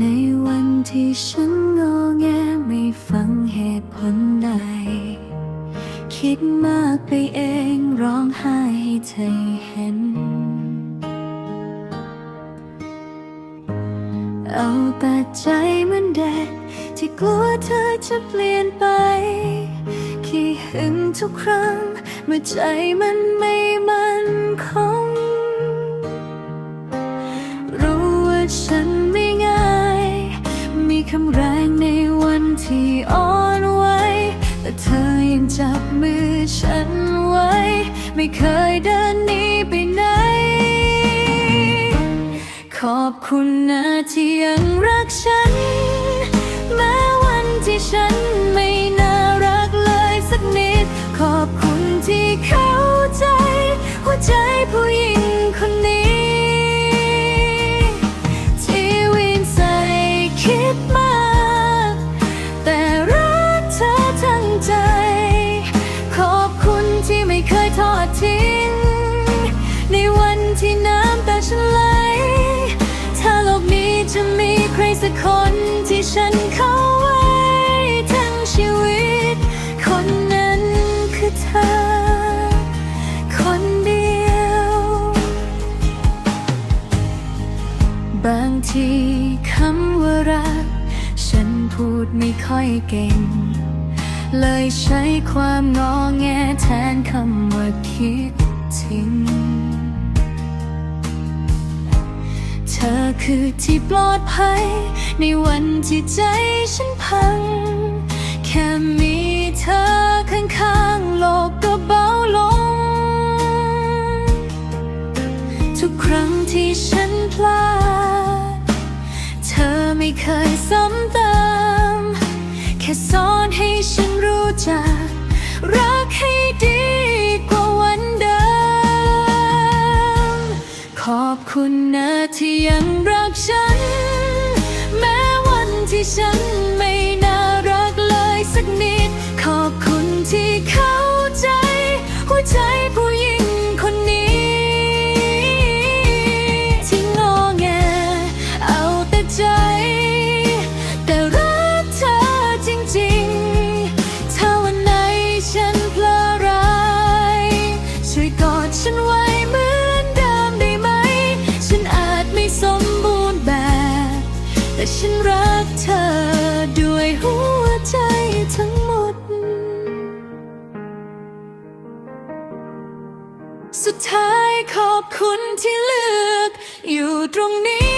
ในวันที่ฉันงอแงไม่ฟังเหตุผลใด คิดมากไปเองร้องไห้ให้เธอเห็น เอาแต่ใจเหมือนเด็กที่กลัวเธอจะเปลี่ยนไปขี้หึงทุกครั้ง เมื่อใจมันไม่มั่นคงรู้ว่าฉัน คำแรงในวันที่อ่อนไหวแต่เธอยังจับมือฉันไว้ ไม่เคยเดินหนีไปไหน ขอบคุณนะที่ยังรักฉัน แม้วันที่ฉัน ทีคำว่ารัก ฉันพูดไม่ค่อยเก่ง เลยใช้ความงอแงแทนคำว่าคิดทิ้ง เธอคือที่ปลอดภัย ในวันที่ใจฉันพัง แค่มีเธอข้างๆโลกก็เบาลง ทุกครั้งที่ฉัน ไม่เคยซ้ำเติม แค่สอนให้ฉันรู้จัก รักให้ดีกว่าวันเดิม ขอบคุณนะที่ยังรัก แต่ฉันรักเธอด้วยหัวใจทั้งหมด สุดท้ายขอบคุณที่เลือกอยู่ตรงนี้